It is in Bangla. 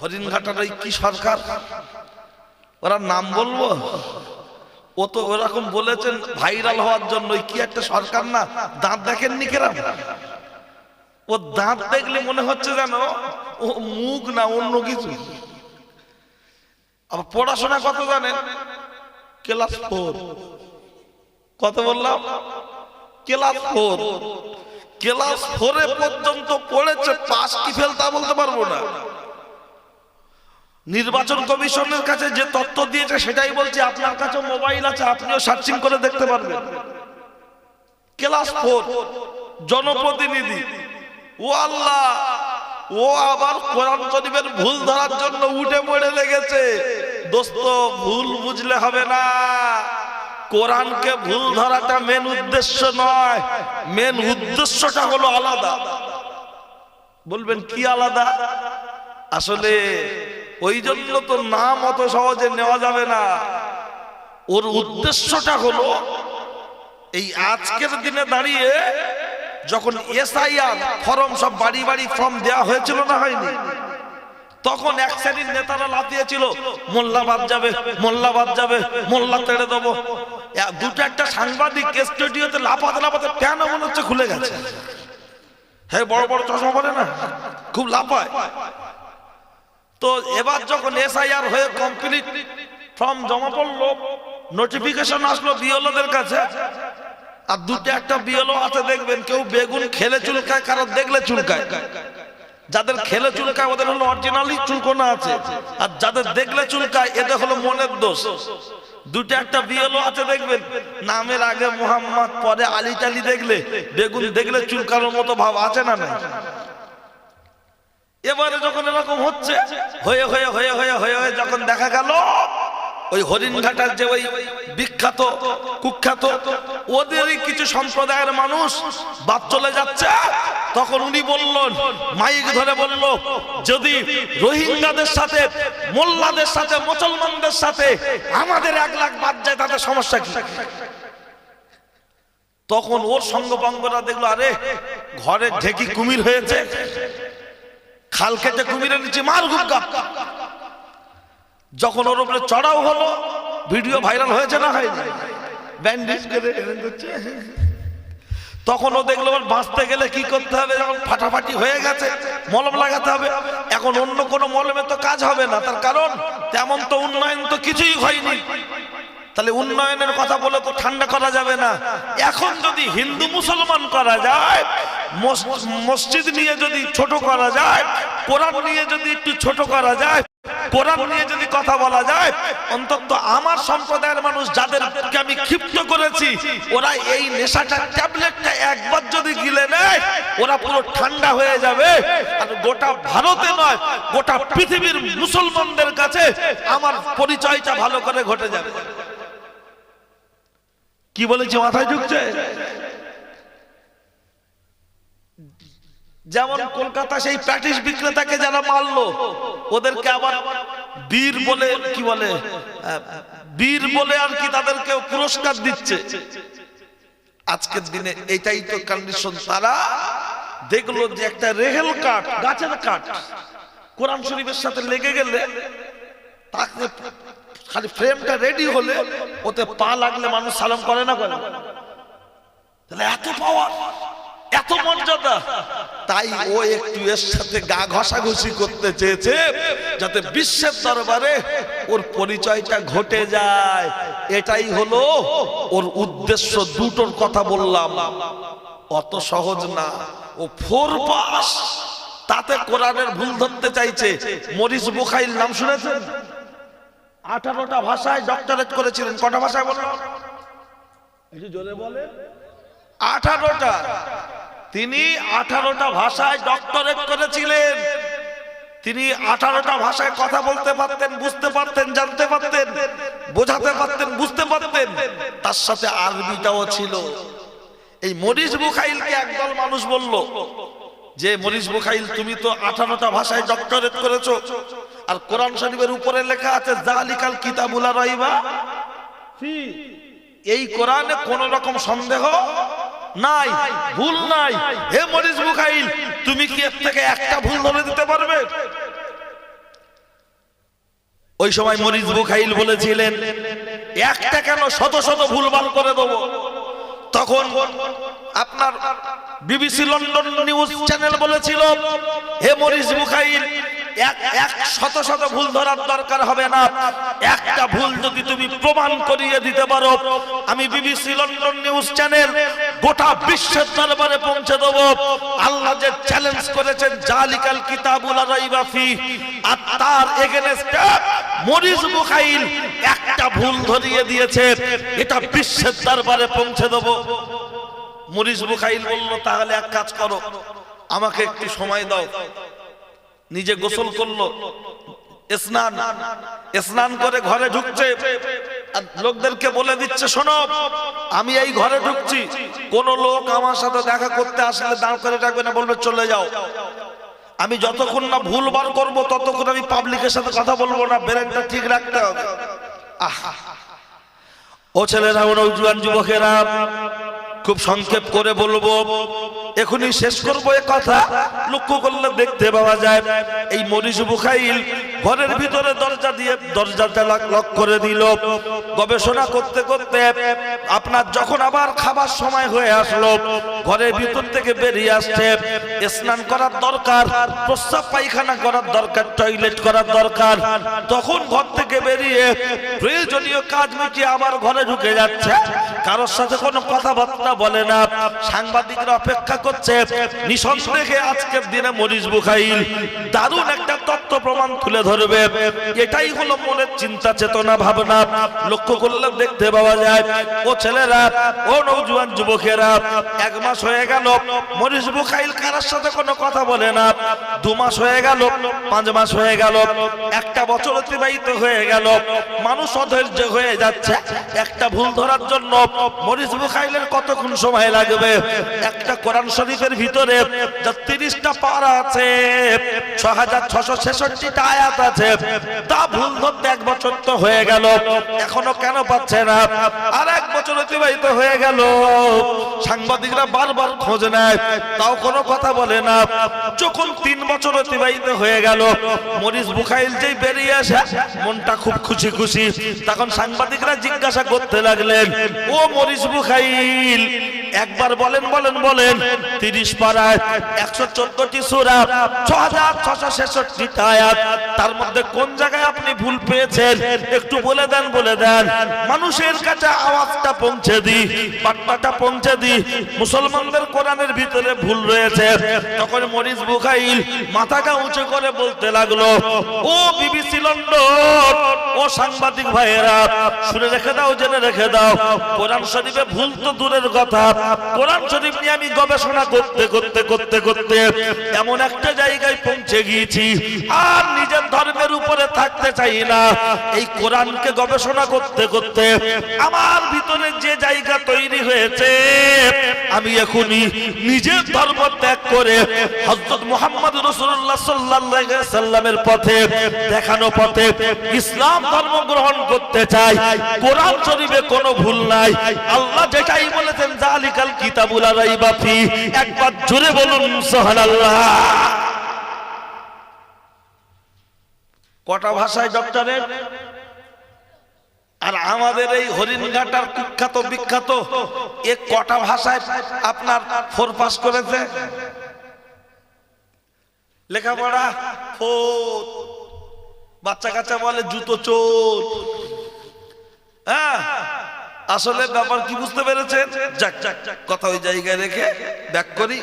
হরিণঘাটার ওই কি সরকার? ওরা নাম বলব? ও তো ওরকম বলেছেন ভাইরাল হওয়ার জন্য, কি একটা সরকার না? দাঁত দেখেননি কেরাম? ও দাঁত দেখলে মনে হচ্ছে যেন ও মুখ না, অন্য কিছু। আবার পড়াশোনা কত জানেন? Class four. কত বললাম? Class four. ক্লাস ফোরে পর্যন্ত পড়েছে পাস কি ফেল তা বলতে পারব না। নির্বাচন কমিশনের কাছে যে তথ্য দিয়েছে, সেটাই বলছি, আপনার কাছে মোবাইল আছে, আপনিও সার্চিং করে দেখতে পারবেন। ক্লাস ফোর, জনপ্রতিনিধি। ও আল্লাহ, ও আবার কোরআন শরীফের ভুল ধরার জন্য উঠে পড়ে লেগেছে। দোস্ত, ভুল বুঝলে হবে না। কোরআনকে ভুল ধরাটা মেন উদ্দেশ্য নয়। মেন উদ্দেশ্যটা হলো আলাদা। বলবেন, কি আলাদা? আসলে ওই জন্য তো নাম অত সহজে নেওয়া যাবে না। ওর উদ্দেশ্যটা হলো, এই আজকের দিনে দাঁড়িয়ে যখন এসআইআর, ফর্ম সব বাড়ি বাড়ি ফর্ম দেওয়া হয়েছিল না হয়নি, তখন এক শ্রেণির নেতারা লাতিয়েছিল মোল্লাবাদ যাবে মোল্লাবাদ যাবে, মোল্লা তেড়ে দেবো। দুটো একটা সাংবাদিক স্টুডিওতে লাফাতে লাফাতে প্যান মনে হচ্ছে খুলে গেছে? হ্যাঁ বড় বড় চশমা পরে না, খুব লাফায়। তো এবার যখন এসআইআর হয়ে কমপ্লিট ফর্ম জমা পড়ল নোটিফিকেশন আসলো বিএলওদের কাছে। আর দুটো একটা বিএলও আছে, দেখবেন কেউ বেগুন খেলে চুলকায়, কারও দেখলে চুলকায়। যাদের খেলে চুলকায়, ওদের হলো অরিজিনালি চুলকোনা আছে। আর যাদের দেখলে চুলকায়, এদের হলো মনের দোষ। দুটো একটা বিএলও আছে, দেখবেন। নামের আগে মোহাম্মদ, পরে আলী টালি দেখলে, বেগুন দেখলে চুলকানোর মতো ভাব আছে না না এবারে যখন এরকম হচ্ছে, হয়ে হয়ে হয়ে হয়ে হয়ে হয়ে যখন দেখা গেল, ওই হরিণঘাটার যে ওই বিখ্যাত, কুখ্যাত, ওদেরই কিছু সম্প্রদায়ের মানুষ বাদ চলে যাচ্ছে। তখন উনি বললেন, মাইক ধরে বলল, যদি রোহিঙ্গাদের সাথে, মোল্লাদের সাথে, মুসলমানদের সাথে আমাদের এক লাখ বাদ যায় তাদের সমস্যা কি? তখন ওর সঙ্গপাঙ্গরা দেখল, আরে, ঘরে ঢেকি কুমির হয়েছে। খাল খেতে কুমিরের নিচে মার গুপ্তা যখন ওর উপরে চড়াও হলো, ভিডিও ভাইরাল হয়েছে না হয়নি? ব্যান্ডেজ তখন ও দেখল বাঁচতে গেলে কি করতে হবে? যখন ফাটাফাটি হয়ে গেছে, মলম লাগাতে হবে। এখন অন্য কোনো মলমে তো কাজ হবে না। তার কারণ, তেমন তো উন্নয়ন তো কিছুই হয়নি। তাহলে উন্নয়নের কথা বলে তো ঠান্ডা করা যাবে না। এখন যদি হিন্দু মুসলমান করা যায় মসজিদ নিয়ে যদি ছোট করা যায়, কোরআন নিয়ে যদি একটু ছোট করা যায়, কোরআন নিয়ে যদি কথা বলা যায়, অন্তত আমার সম্প্রদায়ের মানুষ যাদেরকে আমি ক্ষিপ্ত করেছি, ওরা এই নেশাটা ট্যাবলেটটা একবার যদি গিলে নেয়, ওরা পুরো ঠান্ডা হয়ে যাবে। আর গোটা ভারতে নয়, গোটা পৃথিবীর মুসলমানদের কাছে আমার পরিচয়টা ভালো করে ঘটে যাবে। কি বলেছি, মাথায় ঢুকছে? যেমন কলকাতা সেই প্যাটিস বিক্রেতাকে যারা মারলো, ওদেরকে আবার বীর বলে কি বলে বীর বলে আর কি তাদেরকে পুরস্কার দিচ্ছে। আজকের দিনে এটাই তো কন্ডিশন তারা দেখল যে একটা রেহেল কাঠ, গাছের কাঠ, কোরআন শরীফের সাথে লেগে গেলে তাকে খালি ফ্রেমটা রেডি হলে ওতে পা লাগলে মানুষ সালাম করে না করে তাহলে এত পাওয়ার এত মর্যাদা তাই ও একটু এর সাথে গা ঘষাঘষি করতে চেয়েছে যাতে বিশ্বের দরবারে ওর পরিচয়টা ঘটে যায়। এটাই হলো ওর উদ্দেশ্য দুটোর কথা বললাম। অত সহজ না। ও ফোর পাস। তাতে কোরআনের ভুল ধরতে চাইছে। মরিস বুখাইল নাম শুনেছেন? আঠারোটা ভাষায় ডক্টরেট করেছিলেন। কটা ভাষায় বলেন জোরে বলে আঠারোটা। তিনি আঠারোটা ভাষায় ডক্টরেট করেছিলেন। তিনি আঠারোটা ভাষায় কথা বলতে পারতেন বুঝতে পারতেন জানতে পারতেন বোঝাতে পারতেন বুঝতে পারতেন। তার সাথে আরবিটাও ছিল। এই মরিস বুখাইলকে একদল মানুষ বলল যে মরিস বুখাইল তুমি তো আঠারোটা ভাষায় ডক্টরেট করেছ। আর কোরআন শরীফের উপরে লেখা আছে জালিকাল কিতাবুলা রইবা। এই কোরআনে কোন রকম সন্দেহ নাই, ভুল নাই। হে মরিস বুখাইল তুমি কি এর থেকে একটা ভুল ধরে দিতে পারবে? ওই সময় মরিস বুখাইল বলেছিলেন, একটা কেন শত শত ভুলভাল করে দেবো? তখন আপনার বিবিসি লন্ডন নিউজ চ্যানেল বলেছিল, হে মরিস বুখাইল এক শত শত ভুল ধরার দরকার হবে না। একটা ভুল যদি তুমি প্রমাণ করিয়ে দিতে পারো, আমি লন্ডন নিউজ চ্যানেল গোটা বিশ্বের পৌঁছে দেব। আল্লাহ যে চ্যালেঞ্জ করেছেন আর বুখাইল একটা ভুল ধরিয়ে দিয়েছে। এটা বিশ্বের দরবারে পৌঁছে দেব। মরিস বুখাইল বলল, তাহলে এক কাজ করো, আমাকে একটু সময় দাও। নিজে গোসল করল। স্নান। স্নান করে ঘরে ঢুকছে। আর লোকদেরকে বলে দিচ্ছে, শোনো, আমি এই ঘরে ঢুকছি। কোন লোক আমার সাথে দেখা করতে আসলে দাঁড় করে রাখবে না, বলবে, চলে যাও। আমি যতক্ষণ না ভুল বার করব, ততক্ষণ আমি পাবলিকের সাথে কথা বলব না ব্রেনটা ঠিক রাখতে হবে। আহ। ও ছেলেরা ও যুবকেরা, খুব সংক্ষেপ করে বলব এখনই শেষ করব এ কথা। লক্ষ্য করলে দেখতে পাওয়া যায় এই মরিচ বুখাইল ঘরের ভিতরে দরজা দিয়ে দরজাটা লক করে দিল। গবেষণা করতে করতে আপনার যখন আবার খাবার সময় হয়ে আসলো, ঘরের ভিতর থেকে বেরিয়ে আসছে। স্নান করার দরকার, প্রস্রাব পায়খানা করার দরকার, টয়লেট করার দরকার। তখন ঘর থেকে বেরিয়ে প্রয়োজনীয় কাজ মিটিয়ে আবার ঘরে ঢুকে যাচ্ছে। কারোর সাথে কোনো কথাবার্তা বলে না। সাংবাদিকরা অপেক্ষা করছে, নিঃসন্দেহে আজকের দিনে মরিস বুখাইল। দারুণ একটা তত্ত্ব প্রমাণ তুলে ধরবে। এটাই হলো মনের চিন্তা, চেতনা, ভাবনা। লক্ষ্য করলে দেখতে পাওয়া যায়, ও ছেলেরা, ও নৌজুয়ান যুবকেরা, এক মাস হয়ে গেল মরিস বুখাইল কারার সাথে কোনো কথা বলে না। দু মাস হয়ে গেল, পাঁচ মাস হয়ে গেল, একটা বছর অতিবাহিত হয়ে গেল, মানুষ অধৈর্য হয়ে যাচ্ছে। একটা ভুল ধরার জন্য মরিস বুখাইলের কতক্ষণ সময় লাগবে? একটা কোরআন শরীফের ভিতরে তিরিশটা পারা আছে ছ হাজার ছশো ছেষট্টিটা আয়াত আছে। তা ভুল ধরতে এক বছর তো হয়ে গেল। এখনও কেন পাচ্ছে না? আর এক বছর অতিবাহিত হয়ে গেল। সাংবাদিকরা বারবার খোঁজ নেয়, তাও কোনো কথা বলে না। যখন তিন বছর অতিবাহিত হয়ে গেল মরিস বুখাইল যেই বেরিয়ে আসে, মনটা খুব খুশি খুশি। তখন সাংবাদিকরা জিজ্ঞাসা করতে লাগলেন, ও মরিস বুখাইল একবার বলেন বলেন বলেন। তিরিশ পাড়ায় একশো চোদ্দটি সুরা ছ হাজার ছশো ছেষট্টি আয়াত। তার মধ্যে কোন জায়গায় আপনি ভুল পেয়েছেন? একটু বলে দেন বলে দেন। মানুষের কাছে আওয়াজটা পৌঁছে দি বার্তাটা পৌঁছে দি মুসলমানদের কোরআনের ভিতরে ভুল রয়েছে। তখন মরিস বুখাইল মাথাটা উঁচু করে বলতে লাগল, ও বিবিসি লন্ডন সাংবাদিক ভাইয়েরা, শুনে রেখে দাও, জেনে রেখে দাও, কোরআন শরীফে ভুল তো দূরের কথা। কোরআন শরীফ নিয়ে আমি গবেষণা করতে করতে করতে করতে এমন একটা জায়গায় পৌঁছে গিয়েছি, আর নিজের ধর্মের উপরে থাকতে চাই না। এই কোরআনকে গবেষণা করতে করতে আমার ভিতরে যে জায়গা তৈরি হয়েছে, আমি এখনই নিজের ধর্ম ত্যাগ করে হযরত মুহাম্মদ আলাইহি সাল্লামের পথে, দেখানো পথে ইসলাম ধর্ম গ্রহণ করতে চাই। কোরআন শরীফে কোনো ভুল নাই। আল্লাহ যেটাই বলেছেন জালিকাল কিতাবুল রাইবা ফি। একবার জোরে বলুন, সুবহানাল্লাহ। কটা ভাষায়, ডক্টরের? আর আমাদের এই হরিণঘাটার কুখ্যাত, বিখ্যাত, এ কটা ভাষায় আপনার ফোর পাস করেছে? লেখাপড়া? ফোর বাচ্চা কাচ্চা বলে জুতো চোর। হ্যাঁ আসলে ব্যাপার কি বুঝতে পেরেছেন? যাক যাক, কথা ওই জায়গায় রেখে ব্যাক করি।